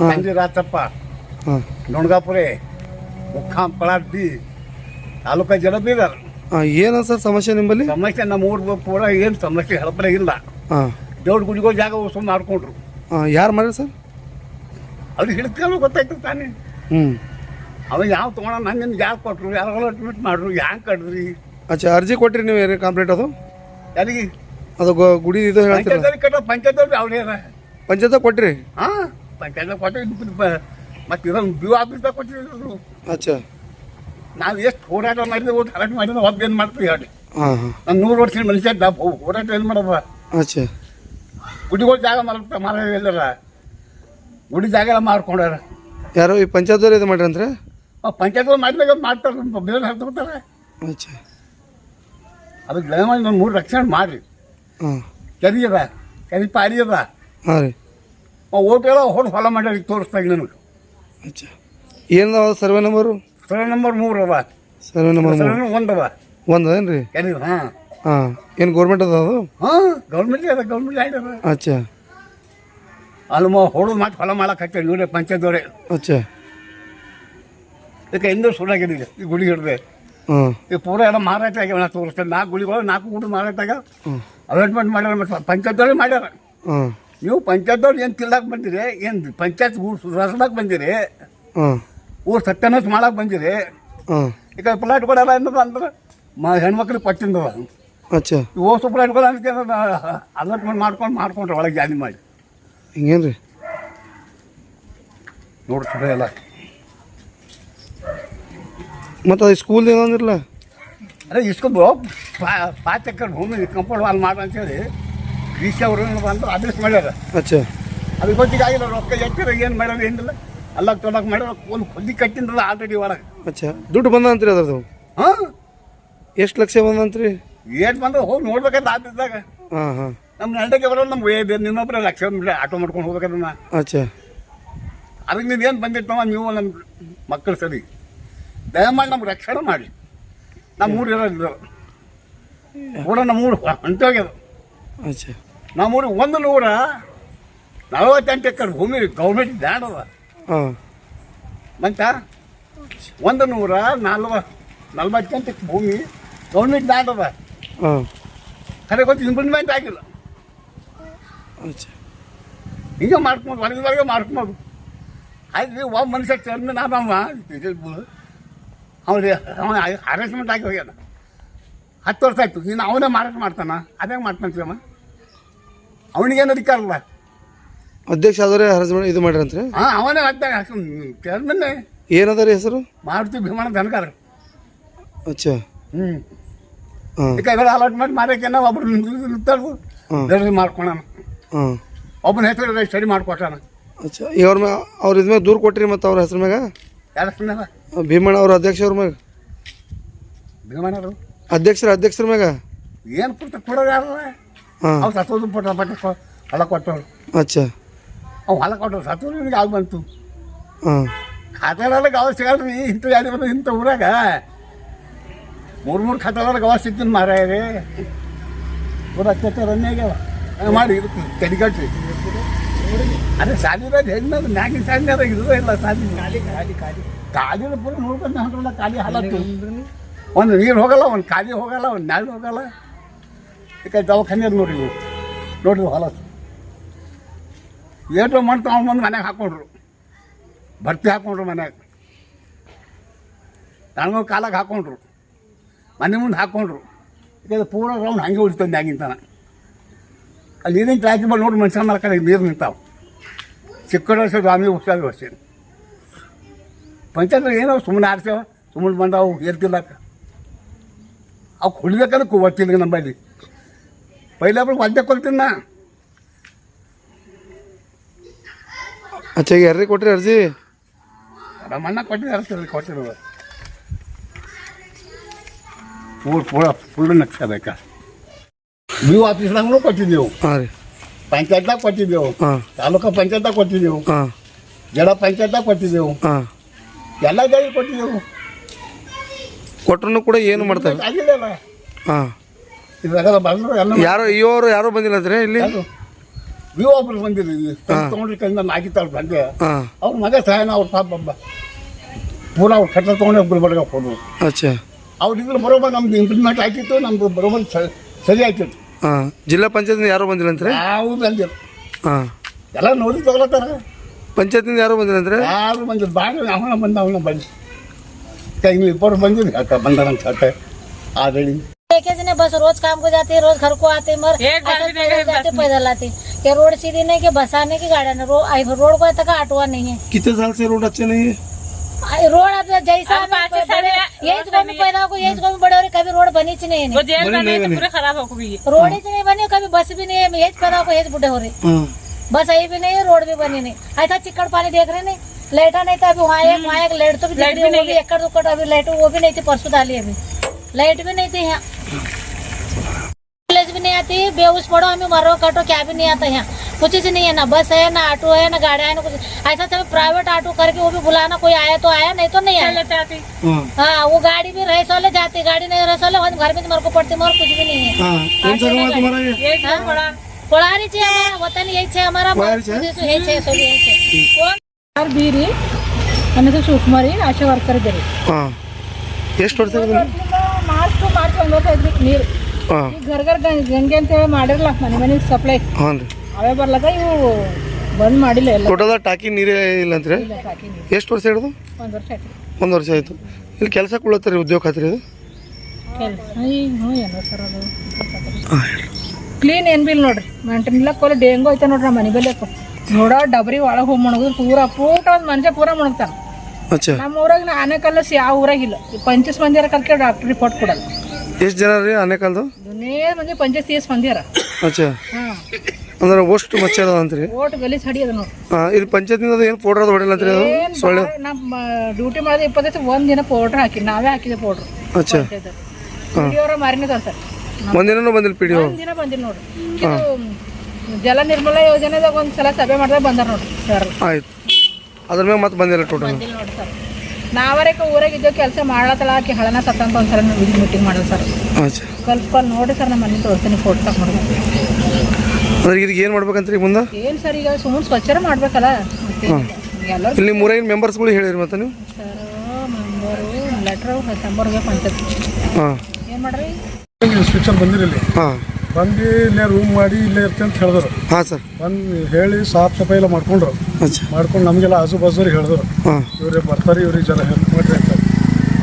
ಸಂಜೆ ರಾಚಪ್ಪ ಹಾಂ. ನೊಣಗಾಪುರೆ ಮುಖಾಂ ಪಳಾಡ್ ಬಿ ತಾಲೂಕಾ ಜನ ಬೀದರ್ ಏನು ಸರ್ ಸಮಸ್ಯೆ ನಿಮ್ಮಲ್ಲಿ ಸಮಸ್ಯೆ ನಮ್ಮ ಊರ್ ಪೂರ ಏನು ಸಮಸ್ಯೆ ಹೆಲ್ಪರೇ ಇಲ್ಲ. ದೇವ್ರ ಗುಡಿಗೋ ಜಾಗ ಸುಮ್ಮನೆ ಮಾಡ್ಕೊಂಡ್ರು. ಯಾರು ಮಾಡ್ರಿ ಸರ್? ಅವ್ರಿಗೆ ಹಿಡ್ಕೊಂಡು ಗೊತ್ತಾಯ್ತು ತಾನೇ. ಹ್ಞೂ ಅವ ಯಾವ ತೊಗೊಳ ನಂಗೆ ಯಾರು ಕೊಟ್ರು ಯಾರು ಅಡ್ಮಿಟ್ ಮಾಡ್ರು ಹ್ಯಾಂಗೆ ಕಡ್ರಿ ಅಚ್ಚಾ ಅರ್ಜಿ ಕೊಟ್ರಿ ನೀವು ಏನು ಕಂಪ್ಲೇಂಟ್ ಅದು? ಯಾರಿಗೆ? ಅದು ಗುಡಿ ಇದು ಹೇಳ್ತೀರ ಪಂಚಾಯತ್ ಅವ್ರು ಅವ್ರೇನ ಅವ್ರೇ ಪಂಚಾಯತ್ ಕೊಟ್ರಿ? ಹಾಂ ಪಂಚಾಯತ್ ಕೊಟ್ಟು ಮತ್ತೆ ಇದನ್ನು ಬಿ ಆಫೀಸ್ದಾಗ ಕೊಟ್ಟಿದ್ರು ಅಚ್ಚಾ. ನಾವು ಎಷ್ಟು ಹೋರಾಟ ಮಾಡಿದ್ವಿ ಹೋರಾಟ ಮಾಡಿದ್ರೆ ಒಬ್ಬ ಏನು ಮಾಡ್ತೀವಿ ಹೇಳಿ ನಾನು ನೂರು ವರ್ಷದ ಮನುಷ್ಯ ಹೋ- ಹೋರಾಟ ಏನು ಮಾಡಪ್ಪ ಅಚ್ಚಾ. ಗುಡಿಗಳು ಜಾಗ ಮಾರ್ತ ಮಾರ ಎಲ್ಲರ ಗುಡಿ ಜಾಗ ಎಲ್ಲ ಮಾರ್ಕೊಂಡಾರ. ಯಾರೋ ಈ ಪಂಚಾಯತ್ ಇದು ಮಾಡ್ರಿ ಅಂದ್ರೆ ಪಂಚಾಯತ್ ಮಾಡಿದಾಗ ಮಾಡ್ತಾರೆ ಬೇರೆ ಹಾಕ್ತಾರೆ ಅಚ್ಚಾ. ಅದಕ್ಕೆ ದಯಮಾಡಿ ನಾನು ಮೂರು ರಕ್ಷಣೆ ಮಾಡಿರಿ. ಹಾಂ. ಕೆರಿ ಅದ ಕರಿ ಪಾರಿ ಅದ. ಹಾಂ ರೀ. ಹೊಡ್ ಹೊಲ ತೋರಿಸ್ತಾ ನನಗೆ. ಅಚ್ಚಾ. ಏನು ಸರ್ವೆ ನಂಬರು ಸರ್ವೆ ನಂಬರ್ ಮೂರು ಅವ. ಸರ್ವೆ ನಂಬರ್ ಒಂದು ಅವ. ಒಂದು ರೀ? ಕೆರಿ ಹಾಂ. ಹಾಂ. ಏನು ಗೌರ್ಮೆಂಟ್ ಅದ ಅದು? ಹಾಂ ಗೌರ್ಮೆಂಟ್ ಅದ ಗೌರ್ಮೆಂಟ್ ಲ್ಯಾಂಡ್ ಅದ. ಅಚ್ಚಾ. ಮತ್ತೆ ಹೊಲ ಮಾಡಕ್ಕೆ ಇವರೇ ಅಚ್ಚಾ. ಇದಕ್ಕೆ ಈ ಗುಡಿ ಹಿಡ್ದೆ. ಈ ಪೂರ ಎಲ್ಲ ಮಾರಾಟ ಆಗ್ಯಾವ ನಾ ತೋರಿಸ್ತೇನೆ. ನಾಲ್ಕು ಗುಳಿಗಳು ನಾಲ್ಕು ಗುಡಿ ಮಾರಾಟ ಆಗ್ಯಾವ. ಹ್ಮ್. ಅಲಾಟ್ಮೆಂಟ್ ಮಾಡ್ಯಾರ ಮತ್ತು ನೀವು ಪಂಚಾಯತ್ದವ್ರು ಏನು ತಿಳ್ದಾಕ್ ಬಂದಿರಿ ಏನು ಪಂಚಾಯತ್ ಊರು ಸುಧಾರಿಸ್ಲಾಕ್ ಬಂದಿರಿ ಹಾಂ ಊರು ಸತ್ಯನಾಶ ಮಾಡಕ್ಕೆ ಬಂದಿರಿ ಹಾಂ ಈಗ ಪ್ಲಾಟ್ ಕೊಡಲ್ಲ ಅನ್ನೋದು ಅಂದ್ರೆ ಮ ಹೆಣ್ಮಕ್ಳಿಗೆ ಪಟ್ಟಿಂದವ ಅಚ್ಚಾ. ಓಸು ಅಂತ ಅದಕ್ಕೆ ಅಲಾಟ್ಮೆಂಟ್ ಮಾಡ್ಕೊಂಡು ಮಾಡ್ಕೊಂಡ್ರೆ ಒಳಗೆ ಜಾಲಿ ಮಾಡಿ. ಹಿಂಗೇನು ರೀ ನೋಡ್ತಾರೆ ಎಲ್ಲ. ಮತ್ತು ಅದು ಸ್ಕೂಲ್ ಏನಂದಿರಲ್ಲ ಅದೇ ಇಸ್ಕೊಂಡು ಪಾ ಎಕರೆ ಭೂಮಿ ಕಂಪೌಂಡ್ ವಾಲ್ ಮಾಡು ಅಂತೇಳಿ. ಡಿ ಸಿ ಅವರು ಏನಪ್ಪ ಅಡ್ರೆಸ್ ಮಾಡ್ಯಾರ. ಅಚ್ಚಾ. ಅದು ಗೊತ್ತಿಗಾಗಿಲ್ಲ ರೊಕ್ಕ ಎತ್ತಿರ ಏನು ಮಾಡ್ಯಾರ ಏನಿಲ್ಲ. ಅಲ್ಲ ತೊಡಕ್ ಮಾಡ್ಯಾರ ಒಂದು ಕೊಲ್ಲಿ ಕಟ್ಟಿಂದಲ್ಲ ಆಲ್ರೆಡಿ ಒಳಗೆ. ಅಚ್ಚಾ. ದುಡ್ಡು ಬಂದ ಅಂತ್ರಿ ಅದ್ರದ್ದು? ಹಾಂ? ಎಷ್ಟು ಲಕ್ಷ ಬಂದಂತ್ರಿ ಏನು ಬಂದ್ರೆ ಹೋಗಿ ನೋಡ್ಬೇಕಂತ ಆದಿದ್ದಾಗ ಹಾಂ ಹಾಂ. ನಮ್ಮ ನೆಂಟಕ್ಕೆ ಬರೋದು ನಮ್ಮ ನಿಮ್ಮ ನಿನ್ನೊಬ್ಬರ ಲಕ್ಷ ಆಟೋ ಮಾಡ್ಕೊಂಡು ಹೋಗ್ಬೇಕಂದ್ರೆ ಅಚ್ಚಾ. ಅದಕ್ಕೆ ನೀವು ಏನು ಬಂದಿರ್ತಾವ ನೀವು ನಮ್ಮ ಮಕ್ಕಳು ಸರಿ. ದಯಮಾಡಿ ನಮ್ಗೆ ರಕ್ಷಣೆ ಮಾಡಿ. ನಮ್ಮ ಊರು ಇರೋದಿಲ್ಲ ಕೂಡ ನಮ್ಮ ಊರು ಹೊಂಟೋಗ್ಯದ. ಅಚ್ಚಾ. ನಮ್ಮ ಊರಿಗೆ ಒಂದು ನೂರ ನಲವತ್ತೆಂಟು ಎಕರೆ ಭೂಮಿ ಗೌರ್ಮೆಂಟ್ ಲ್ಯಾಂಡ್ ಅದ. ಹಾಂ. ಮಂತ? ಒಂದು ನೂರ ನಲ್ವ ನಲ್ವತ್ತೆಂಟು ಭೂಮಿ ಗೌರ್ಮೆಂಟ್ ಲ್ಯಾಂಡ್ ಅದ. ಹಾಂ. ಖರೆ ಗೊತ್ತು ಇಂಪ್ಲಿಮೆಂಟ್ ಆಗಿಲ್ಲ. ಈಗ ಹಿಂಗೆ ಮಾಡ್ಕೊಂಡು ಹೊರಗಿದವರೆಗೆ ಮಾಡ್ಕೊಂಡು ಆಯ್ತು ಒಬ್ಬ ಮನುಷ್ಯ ಚರ್ಮನ್ ನಾನಮ್ಮ ಅವ್ರಿಗೆ ಅವ ಹರಾಸ್ಮೆಂಟ್ ಆಗಿ ಹೋಗ್ಯಾನ. ಹತ್ತು ವರ್ಷ ಆಯ್ತು ಇನ್ನು ಅವನೇ ಮಾರಾಟ ಮಾಡ್ತಾನ. ಅದೇ ಮಾಡ್ತಾನಮ್ಮ ಅವನಿಗೇನು ಅಧಿಕಾರ ಇಲ್ಲ? ಅಧ್ಯಕ್ಷ ಆದ್ರೆ ಹರಸ್ಮೆಂಟ್ ಇದು ಮಾಡ್ರಂತ್ರಿ? ಹಾಂ ಅವನೇ ಅದ್ದಾಗ ಚೇರ್ಮನ್ನೇ ಏನದ ರೀ ಹೆಸರು? ಮಾಡ್ತೀವಿ ಭೀಮಣ್ಣ ಧನಕಾರ. ಅಚ್ಚಾ. ಹ್ಞೂ ಹಾಂ. ಮಾಡಿ ಅಲಾಟ್ಮೆಂಟ್ ಮಾರಕ್ಕೆ ಒಬ್ರು ನಿಂತಾರು ರೆಡಿ ಮಾಡ್ಕೊಳಣ. ಹಾಂ. ಒಬ್ಬನ ಹೆಸರು ಸ್ಟಡಿ ಮಾಡ್ಕೊಟ್ಟಾನ. ಅಚ್ಚಾ. ಇವ್ರ ಮ್ಯಾಗ ಅವ್ರ ಇದ್ಮ್ಯಾಗ ದೂರ ಕೊಟ್ರಿ ಮತ್ತು ಅವ್ರ ಹೆಸರು ಮ್ಯಾಗ? ಯಾರ ಸುಮ್ಮನೆ ಭೀಮಣ್ಣ ಅವ್ರ ಅಧ್ಯಕ್ಷ ಅವ್ರ ಮ್ಯಾಗ? ಭೀಮಣ್ಣರು ಅಧ್ಯಕ್ಷರ ಅಧ್ಯಕ್ಷರ ಮ್ಯಾಗ? ಏನು ಕೊಡ್ತಾರೆ ಕೊಡೋದು ಯಾರ? ಹಾಂ. ಅವ್ರು ಸತ್ತೋದು ಪಟ್ಟ ಪಟ್ಟ ಕೊ- ಹೊಲ ಕೊಟ್ಟವ್ರು. ಅಚ್ಚಾ. ಅವು ಹೊಲ ಕೊಟ್ಟವ್ರು ಸತ್ತೋದು ನಿನಗೆ ಆಗ ಬಂತು. ಹಾಂ. ಖಾತೆಲ್ಲ ಗವ ಸಿಗಲ್ರಿ ಇಂಥ ಯಾರು ಬಂದು ಇಂಥ ಊರಾಗ. ಮೂರು ಮೂರು ಖಾತೆಲ್ಲ ಗವ ಸಿಗ್ತೀನಿ ಮಾರಾಯರಿ. ಊರ ಹತ್ತತ್ತೆ ರನ್ನೇ ಆಗ್ಯಾವ. ಹಂಗ್ ಮಾಡಿ ಇದಕ್ಕೆ ತಡಿಗಟ್ರಿ ಅದೇ ಸಾಲಿರೋದು ಹೆಣ್ಣದು ಮ್ಯಾಗಿನ ಸಾಲಿನ ಇದು ಇಲ್ಲ ಸಾಲಿ ಖಾಲಿ ಖಾಲಿ ಖಾಲಿ. ಖಾಲಿ ಪೂರ ನೋಡ್ಕೊಂಡು ಹೊಂಟಲ್ಲ ಖಾಲಿ ಹಾಲತ್ತು. ಒಂದು ನೀರು ಹೋಗಲ್ಲ ಒಂದು ಖಾಲಿ ಹೋಗಲ್ಲ ಒಂದು ನ್ಯಾಯ ಹೋಗಲ್ಲ. ಈಗ ದವಾಖಾನೆ ನೋಡಿ ನೀವು ನೋಡ್ರಿ ಹೊಲಸು ಏಟು ಮಾಡ್ತಾ ಅವ್ನು ಬಂದು ಮನೆಗೆ ಹಾಕೊಂಡ್ರು. ಭರ್ತಿ ಹಾಕೊಂಡ್ರು ಮನೆಗೆ. ನನಗೂ ಕಾಲಾಗ ಹಾಕೊಂಡ್ರು. ಮನೆ ಮುಂದೆ ಹಾಕೊಂಡ್ರು. ಯಾಕಂದ್ರೆ ಪೂರ ರೌಂಡ್ ಹಂಗೆ ಉಳಿತಂದು ಮ್ಯಾಗಿಂತಾನ ಅಲ್ಲಿ ನೀರಿನ ಟ್ಯಾಕಿ ಬಂದು ನೋಡಿ ಮನುಷ್ಯ ಮಾಡ್ಕೊಂಡು ಕಡೆ ನೀರು ನಿಂತಾವೆ. ಚಿಕ್ಕ ವರ್ಷ ಸ್ವಾಮಿ ಹುಷಾರು ವರ್ಷ ಪಂಚಾಯತ್ ಏನೋ ಸುಮ್ಮನೆ ಆಡ್ತೇವೆ ಸುಮ್ಮನೆ ಬಂದಾವು ಏರ್ತಿಲ್ಲಕ್ಕ ಅವು ಕುಡಿಬೇಕಂದ್ರೆ ಕೂವತ್ತಿಲ್ಲ ನಮ್ಮಲ್ಲಿ ಪೈಲೆ ಒಬ್ರು ಒದ್ದೆ ಕೊಡ್ತೀನಿ ನಾ ಅಚ್ಚಾ ಈಗ ಯಾರಿಗೆ ಕೊಟ್ರಿ ಅರ್ಜಿ ನಮ್ಮಣ್ಣ ಕೊಟ್ಟಿದ್ದಾರೆ ಕೊಟ್ಟಿರೋದು ಪೂರ್ ಪೂರ ಫುಲ್ ನಕ್ಷ ಬೇಕಾ ನೀವು ಆಫೀಸ್ನಾಗೂ ಕೊಟ್ಟಿದ್ದೆವು ಹಾಂ ರೀ ಪಂಚಾಯತ್ದಾಗ ಕೊಟ್ಟಿದ್ದೆವು ಹಾಂ ತಾಲೂಕಾ ಪಂಚಾಯತ್ದಾಗ ಕೊಟ್ಟಿದ್ದೆವು ಹಾಂ ಜಡ ಪಂಚಾಯತ್ದಾಗ ಕೊಟ್ಟಿದ್ದೆವು ಹಾಂ ಎಲ್ಲ ಜಾಗ ಕೊಟ್ಟಿದ್ದೆವು ಕೊಟ್ಟರು ಕೂಡ ಏನು ಮಾಡ್ತಾರೆ ಆಗಿಲ್ಲಲ್ಲ ಹಾಂ ಇದ್ರಾಗ ಬಂದ್ರು ಎಲ್ಲ ಯಾರು ಇವರು ಯಾರೋ ಬಂದಿಲ್ಲ ಅಂದ್ರೆ ಇಲ್ಲಿ? ಯಾರು? ನೀವು ಒಬ್ರು ಬಂದಿರಿ ತೊಗೊಂಡ್ರಿ ಕೈಯಿಂದ ನಾಗಿತ್ತಾಳ ಬಂದೆ. ಹಾಂ. ಅವ್ರ ಮಗ ಸಹಾಯ ಅವ್ರ ಪಾಪ ಪೂರ ಅವ್ರು ಕಟ್ಟ ತೊಗೊಂಡು ಬಡಗ ಹೋದ್ರು ಅಚ್ಚಾ. ಅವ್ರು ಇದ್ರ ಬರೋಬ್ಬರ ನಮ್ದು ಇಂಪ್ರೂವ್ಮೆಂಟ್ ಆಗ್ತಿತ್ತು ನಮ್ದು ಬರೋಬ್ಬರ ಸ- ಸರಿ ಆಗ್ತಿತ್ತು ಹಾಂ. ಜಿಲ್ಲಾ ಪಂಚಾಯತ್ನಿಂದ ಯಾರೋ ಬಂದಿಲ್ಲ ಆ ಯಾವ ಬಂದಿಲ್ಲ. ಹಾಂ. ಎಲ್ಲ ನೋಡಿ ತಗೊಳತ್ತಾರ. ಪಂಚಾಯತ್ನಿಂದ ಯಾರೋ ಬಂದಿಲ್ಲ ಅಂದ್ರೆ? ಯಾರು ಬಂದಿರು ಬಾಳ ಅವನ ಬಂದ ಅವನ ಬಂದು. ಕೈ ಇಬ್ಬರು ಬಂದಿರಿ ಅಕ್ಕ ಬಂದಾರಂತ ಹೇಳ್ತೆ. ಆದಳಿ. एक जने बस रोज काम को जाते रोज घर को आते मर जाते पैदल आते क्या रोड सीधी नहीं कि बस आने की गाड़ी रो, रोड को तक ऑटो नहीं है। कितने साल से रोड अच्छे नहीं है? रोड अब जैसा यही को भी पैदा हो यही को भी बड़े हो रहे कभी रोड बनी ही नहीं है। तो खराब हो गई रोड ही नहीं बनी कभी बस भी नहीं है यही पैदा हो यही बुढ़े हो रहे। बस यही भी नहीं है रोड भी बनी नहीं। ऐसा चिक्कड़ पानी देख रहे नहीं। लाइटा नहीं था अभी वहाँ एक वहाँ एक लाइट तो भी दिख रही है, वो भी एकड़ दुक्कड़ अभी लाइट वो भी नहीं थी परसों डाली अभी। लाइट भी नहीं थी यहाँ कॉलेज भी नहीं आती बेहोश पड़ो हमें मरो कटो क्या भी नहीं आता यहाँ कुछ चीज नहीं है ना बस है ना ऑटो है ना गाड़ी है ना कुछ ऐसा सब प्राइवेट ऑटो करके वो भी बुलाना कोई आया तो आया नहीं तो नहीं आया लेते आती ಹಾಂ हाँ वो गाड़ी भी रहे सोले जाती गाड़ी नहीं रहे सोले हम घर में तो मेरे को पड़ती मर कुछ भी नहीं है ಹಾಂ ಏನು सा हुआ तुम्हारा ये ये सब बड़ा पढ़ारी चाहिए हमारा वतन यही है हमारा पढ़ारी छे? यही है सब यही है ಆರ್ ಬೀರಿ ನನ್ನ ಹೆಸರು ಶಿವಕುಮಾರಿ ಆಶಾ ವರ್ಕರ್ ಇದ್ದೀರಿ ಹಾಂ ಎಷ್ಟು ವರ್ಷ ಮಾರ್ಚ್ ಒಂದು ವರ್ಷ ಐತ್ರಿ ನೀರು. ಹಾಂ. ಈಗ ಗಂಗೆ ಗಂಗೆ ಅಂತೇಳಿ ಮಾಡಿರಲ್ಲ ಮನೆ ಮನೆಗೆ ಸಪ್ಲೈ ಹಾಂ ರೀ. ಅವೇ ಬರ್ಲಕ್ಕ ಇವು ಬಂದ್ ಮಾಡಿಲ್ಲ ಎಲ್ಲ. ಟೋಟಲ್ ಟಾಕಿ ನೀರೇ ಇಲ್ಲ ಅಂತ್ರಿ? ಇಲ್ಲ ನೀರು. ಎಷ್ಟು ವರ್ಷ ಹಿಡಿದು? ಒಂದು ವರ್ಷ ಆಯ್ತು. ಒಂದು ವರ್ಷ ಆಯಿತು. ಇಲ್ಲಿ ಕೆಲಸ ಕೊಡ್ಲತ್ತಾರೆ ಉದ್ಯೋಗ ಖಾತ್ರಿ ಇದು? ಕೆಲಸ ಈಗ ಹ್ಞೂ ಏನೋ ಸರ್ ಅದು ಕ್ಲೀನ್ ಏನು ಬಿಲ್ ನೋಡ್ರಿ? ಮೆಂಟನ್ ಇಲ್ಲ ಕೊಲೆ ಡೆಂಗು ಐತೆ ನೋಡ್ರಿ ನಮ್ಮ ಮನೆ ಬೆಲೆ ನೋಡೋ ಡಬ್ರಿ ಒಳಗೆ ಹೋಗಿ ಮುಣಗುದು ಪೂರ ಪೂಟ ಒಂದು ಮನುಷ್ಯ ಪೂರ ಮುಣಗ್ತಾನ. ನಮ್ಮ ಊರಾಗ ನಾ ಆನೆಕಲ್ಲಸ್ ಯಾವ ಊರಾಗ ಇಲ್ಲ. ಪಂಚಸ್ ಮಂದಿರ ಕಲ್ಕೆ ಡಾಕ್ಟರ್ ರಿಪೋರ್ಟ್ ಕೊಡಲ್ಲ. ಎಷ್ಟು ಜನ ರೀ ಆನೆಕಲ್ದು ದುನಿಯಾ ಮಂದಿ ಮಂದಿರ ಅಚ್ಚಾ. ಹಾಂ. ಅಂದ್ರೆ ಅಷ್ಟು ಮಚ್ಚ ಅದ ಅಂತ್ರಿ? ಓಟ್ ಗಲೀಜ್ ಹಡಿಯದ ನೋಡಿ. ಹಾಂ ಇಲ್ಲಿ ಪಂಚಾಯತ್ನಿಂದ ಏನು ಪೌಡ್ರ್ ಅದು ಹೊಡಿಲ್ಲ ಅಂತ್ರಿ ಅದು? ಸೊಳ್ಳೆ? ನಮ್ಮ ಡ್ಯೂಟಿ ಮಾಡಿದ ಇಪ್ಪತ್ತೈದು ಒಂದು ದಿನ ಪೌಡ್ರ್ ಹಾಕಿ ನಾವೇ ಹಾಕಿದೆ ಪೌಡ್ರ್ ಅಚ್ಚಾ. ವಿಡಿಯೋರ ಮಾರಿನ ಒಂದಿನೂ ಬಂದಿಲ್ಲ ಪಿಡಿ ಒಂದಿನ ಒಂದ್ ಬಂದಿಲ್ಲ ನೋಡ್ರಿ ಇದು ಜಲ ನಿರ್ಮಲ ಯೋಜನೆದಾಗ ಒಂದ್ಸಲ ಸಭೆ ಮಾಡಿದಾಗ ಬಂದಾರ ನೋಡ್ರಿ ಸರ್. ಆಯ್ತು. ಅದ್ರ ಮೇಲೆ ಮತ್ತೆ ಬಂದಿಲ್ಲ ಟೋಟಲ್ ಬಂದಿಲ್ಲ ನೋಡ್ರಿ ಸರ್. ನಾವರೇಕ ಊರಾಗ ಇದ್ದೇವೆ ಕೆಲಸ ಮಾಡ್ಲತ್ತಲ್ಲ ಆಕಿ ಹಳನ ಸತ್ತಂತ ಒಂದ್ಸಲ ಮೀಟಿಂಗ್ ಮಾಡಲ್ಲ ಸರ್. ಅಚ್ಚಾ. ಸ್ವಲ್ಪ ನೋಡಿ ಸರ್ ನಮ್ಮ ಮನೆ ತೋರಿಸ್ತೀನಿ ಫೋಟೋ ಮಾಡ್ಬೇಕು ಅಂದ್ರೆ ಇದಕ್ಕೆ ಏನು ಮಾಡ್ಬೇಕಂತ್ರಿ ಮುಂದೆ? ಏನು ಸರ್ ಈಗ ಸುಮ್ಮನೆ ಸ್ವಚ್ಛರ ಮಾಡ್ಬೇಕಲ್ಲ? ಮತ್ತೆ ಎಲ್ಲರೂ ಇಲ್ಲಿ ಮೂರೈದು ಮೆಂಬರ್ಸ್ಗಳು ಹೇಳಿರಿ ಮತ್ತೆ ನೀವು? ಸರ್ ಮೆಂಬರು ಲೆಟ್ರು ಸಂಬರ್ಗೆ ಪಂಚಾಯತ್. ಹಾಂ. ಏನು ಮಾಡ್ರಿ? ಇನ್ಸ್ಪೆಕ್ಷನ್ ಬಂದಿರಲಿ. ಹಾಂ. ಬಂದು ಇಲ್ಲೇ ರೂಮ್ ಮಾಡಿ ಇಲ್ಲೇ ಇರ್ತೀನಿ ಅಂತ ಹೇಳಿದ್ರು. ಹಾಂ ಸರ್. ಬಂದು ಹೇಳಿ ಸಾಫ್ ಸಫಾಯಿ ಎಲ್ಲ ಮಾಡ್ಕೊಂಡ್ರು. ಅಚ್ಚಾ. ಮಾಡ್ಕೊಂಡು ನಮಗೆಲ್ಲ ಆಜು ಬಾಜುರಿಗೆ ಹೇಳಿದ್ರು. ಹಾಂ. ಇವ್ರಿಗೆ ಬರ್ತಾರೆ ಇವ್ರಿಗೆ ಜನ ಹೆಲ್ಪ್ ಮಾಡ್ರಿ ಅಂತ.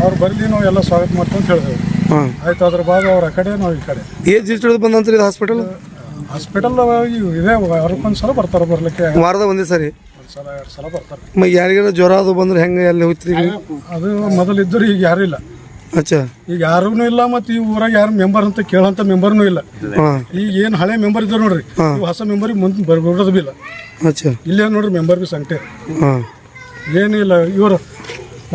ಅವ್ರು ಬರ್ಲಿ ನಾವು ಎಲ್ಲ ಸ್ವಾಗತ ಮಾಡ್ತೀವಿ ಅಂತ ಹೇಳಿದೆವು ಹಾಂ. ಆಯ್ತು ಅದ್ರ ಬಾದ ಅವ್ರ ಆ ಕಡೆ ನಾವು ಈ ಕಡೆ. ಏಜ್ ಎಷ್ಟು ಹಿಡಿದು ಬಂದಂತ್ರಿ ಇದು ಹಾಸ್ಪಿಟಲ್ ಹಾಸ್ಪಿಟಲ್ ಇದೆ ವಾರಕ್ಕೊಂದು ಸಲ ಬರ್ತಾರೆ ಬರ್ಲಿಕ್ಕೆ. ವಾರದ ಒಂದೇ ಸರಿ? ಒಂದು ಸಲ ಎರಡು ಸಲ ಬರ್ತಾರೆ. ಮ ಯಾರಿಗಾರ ಜ್ವರ ಅದು ಬಂದ್ರೆ ಹೆಂಗೆ ಅಲ್ಲಿ ಹೋಯ್ತ್ರಿ ಅದು ಮೊದಲಿದ್ದರು ಈಗ ಯಾರೂ ಇಲ್ಲ. ಅಚ್ಚಾ ಈಗ ಯಾರೂ ಇಲ್ಲ ಮತ್ತೆ ಈ ಊರಾಗ ಯಾರು ಮೆಂಬರ್ ಅಂತ ಕೇಳಂತ ಮೆಂಬರ್ನೂ ಇಲ್ಲ ಈಗ ಏನು ಹಳೆ ಮೆಂಬರ್ ಇದ್ದಾರೆ ನೋಡ್ರಿ ಇವು ಹೊಸ ಮೆಂಬರಿಗೆ ಮುಂದೆ ಬರ್ಬಿಡೋದು ಬಿ ಇಲ್ಲ ಅಚ್ಚಾ ಇಲ್ಲೇ ನೋಡ್ರಿ ಮೆಂಬರ್ ಬಿ ಸಂಕಟೆ ಹಾಂ ಏನಿಲ್ಲ ಇವರು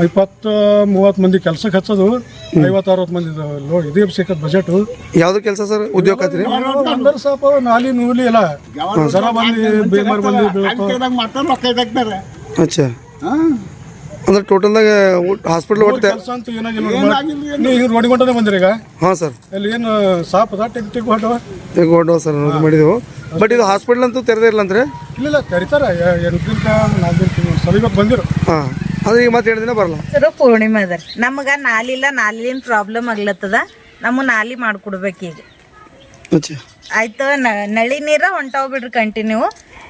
ಇಪ್ಪತ್ತು ಮೂವತ್ತು ಮಂದಿ ಕೆಲ್ಸಕ್ಕೆ ಹಚ್ಚೋದು ಐವತ್ತು ಅರವತ್ತು ಮಂದಿ ಲೋ ಇದೇ ಸಿಕ್ಕದ ಬಜೆಟ್ ಯಾವ್ದು ಕೆಲಸ ಸರ್ ಉದ್ಯೋಗ ಖಾತ್ರಿ ಅಂದ್ರೆ ಸ್ವಲ್ಪ ನಾಲಿ ನೂಲಿ ಇಲ್ಲ ಸರ ಬಂದು ಬೇಮಾರ್ ಬಂದು ಅಚ್ಚಾ ಅಂದ್ರೆ ಟೋಟಲ್ದಾಗ ಹಾಸ್ಪಿಟ್ಲ್ ಒಟ್ಟು ಕೆಲಸ ಅಂತ ಏನಾಗಿಲ್ಲ ನೋಡಿ. ನೀವು ಈಗ ಬಂದಿರಿ ಈಗ? ಹಾಂ ಸರ್. ಇಲ್ಲಿ ಏನು ಸಾಪ್ ಅದ ಟಿಕ್ ಟಿಕ್ ಹೊಟ್ಟವ ಹೊರಡುವ ಸರ್ ನೋಡಿ ಮಾಡಿದೆವು. ಬಟ್ ಇದು ಹಾಸ್ಪಿಟ್ಲ್ ಅಂತೂ ತೆರೆದೇ ಇಲ್ಲ ಅಂದ್ರೆ? ಇಲ್ಲ ಇಲ್ಲ ಎಂಟು ದಿನಕ್ಕೆ ನಾಲ್ಕು ದಿನಕ್ಕೆ ಸಲ ಇವತ್ತು ಬಂದಿರು. ಹಾಂ. ಅದು ಈಗ ಮತ್ತೆ ಎರಡು ದಿನ ಬರಲ್ಲ. ಹೆಸರು ಪೂರ್ಣಿಮಾ ಅದ ನಮಗ ನಾಲಿಲ್ಲ ನಾಲಿನ ಪ್ರಾಬ್ಲಮ್ ಆಗ್ಲತ್ತದ. ನಮ್ಮ ನಾಲಿ ಮಾಡ್ಕೊಡ್ಬೇಕು ಈಗ ಅಚ್ಚಾ. ಆಯ್ತು ನ- ನಳಿ ನೀರ ಹೊಂಟಾವ್ ಬಿಡ್ರಿ ಕಂಟಿನ್ಯೂ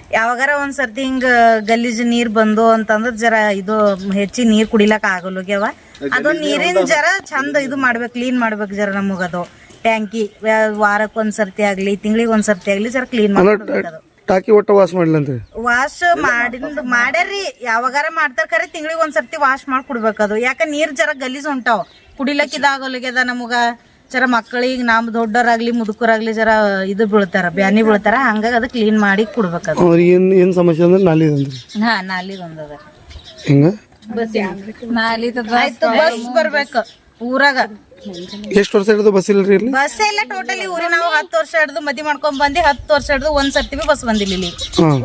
ಯಾವಾಗಾರ ಒಂದ್ ಸರ್ತಿ ಹಿಂಗ ಗಲೀಜು ನೀರ್ ಬಂದು ಅಂತಂದ್ರ ಜರ ಇದು ಹೆಚ್ಚಿ ನೀರ್ ಕುಡಿಲಕ್ ಆಗಲ್ಲಾಗ್ಯಾವ ಅದು ನೀರಿನ ಜರ ಚಂದ ಇದು ಮಾಡ್ಬೇಕು ಕ್ಲೀನ್ ಮಾಡ್ಬೇಕು ಜರ ನಮಗ ಅದು. ಟ್ಯಾಂಕಿ ವಾರಕ್ಕೆ ಒಂದ್ ಸರ್ತಿ ಆಗ್ಲಿ ತಿಂಗಳಿಗೆ ಒಂದ್ ಸರ್ತಿ ಆಗ್ಲಿ ಜರ ಕ್ಲೀನ್ ಮಾಡ್ಬೇಕು ಅದು. ಟಾಕಿ ಒಟ್ಟ ವಾಶ್ ಮಾಡ್ಲಂತ ವಾಶ್ ಮಾಡಿಂದ ಮಾಡ್ಯಾರಿ ಯಾವಾಗಾರ ಮಾಡ್ತಾರ ಖರೆ ತಿಂಗಳಿಗೆ ಒಂದ್ಸರ್ತಿ ವಾಶ್ ಮಾಡಿ ಕುಡ್ಬೇಕದು ಯಾಕ ನೀರ್ ಜರ ಗಲೀಜ್ ಹೊಂಟಾವ್ ಕುಡಿಲಕ್ ಇದಾಗಲ್ಗ್ಯದ ನಮಗ. ಜರ ಮಕ್ಕಳಿಗೆ ನಮ್ ದೊಡ್ಡರಾಗ್ಲಿ ಮುದುಕರಾಗ್ಲಿ ಜರ ಇದು ಬೀಳ್ತಾರ ಬ್ಯಾನಿ ಬೀಳ್ತಾರ ಹಂಗಾಗ ಅದು ಕ್ಲೀನ್ ಮಾಡಿ ಕೊಡ್ಬೇಕ ಅವ್ರಿಗೆ ಏನು ಏನು ಸಮಸ್ಯೆ ಅಂದ್ರೆ ನಾಲಿ ಅಂತ್ರಿ ಹಾ ನಾಲಿ ಒಂದದ ಹಿಂಗ? ತ ಬಸ್ ಬರ್ಬೇಕು. ಊರಾಗ. ಎಷ್ಟು ವರ್ಷ ಹಿಡಿದು ಬಸ್ ಇಲ್ಲ ಇಲ್ಲಿ? ಬಸ್ ಎಲ್ಲ ಟೋಟಲಿ ಊರಿ ನಾವು ಹತ್ತು ವರ್ಷ ಹಿಡಿದು ಮದಿ ಮಾಡ್ಕೊಂಡ್ ಬಂದಿ ಹತ್ತು ವರ್ಷ ಹಿಡಿದು ಒಂದ್ ಸರ್ತಿ ಬಿ ಬಸ್ ಬಂದಿಲ್ಲ ಇಲ್ಲಿ.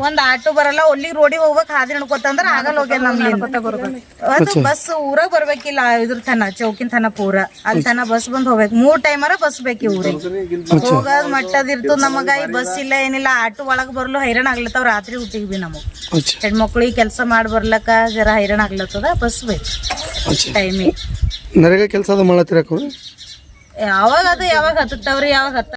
ಒಂದ್ ಆಟೋ ಬರಲ್ಲ ಒಲ್ಲಿ ರೋಡಿಗೆ ಹೋಗ್ಬೇಕು ಹಾದಿ ನಡ್ಕೋತಂದ್ರ ಆಗಲ್ಲ ಹೋಗ್ಯ ನಮ್ಗೆ ಅದು ಬಸ್ ಊರಾಗ ಬರ್ಬೇಕಿಲ್ಲ ಇದ್ರ ತನ ಚೌಕಿನ ತನ ಪೂರ. ಅಲ್ಲಿ ತನ ಬಸ್ ಬಂದ್ ಹೋಗ್ಬೇಕು. ಮೂರ್ ಟೈಮರ ಬಸ್ ಬೇಕಿ ಊರಿಗೆ. ಹೋಗೋದ್ ಮಟ್ಟದ ಇರ್ತದ ನಮಗ. ಈ ಬಸ್ ಇಲ್ಲ ಏನಿಲ್ಲ ಆಟೋ ಒಳಗ್ ಬರ್ಲು ಹೈರಾಣ ಆಗ್ಲತ್ತಾವ ರಾತ್ರಿ ಊಟಿಗೆ ಬಿ ನಮಗ್. ಅಚ್ಚಾ. ಹೆಣ್ಮಕ್ಳಿಗೆ ಕೆಲಸ ಮಾಡಿ ಬರ್ಲಕ್ಕ ಜರ ಹೈರಾಣ ಆಗ್ಲತ್ತದ ಬಸ್ ಬೇಕು. ಟೈಮಿ ಟೈಮಿಗೆ ನರೇಗಾ ಕೆಲಸ ಅದು ಮಾಡತ್ತೀರಕ್ಕ ಯಾವಾಗ ಅದು ಯಾವಾಗ ಹತ್ತವ್ರಿ ಯಾವಾಗ ಹತ್ತ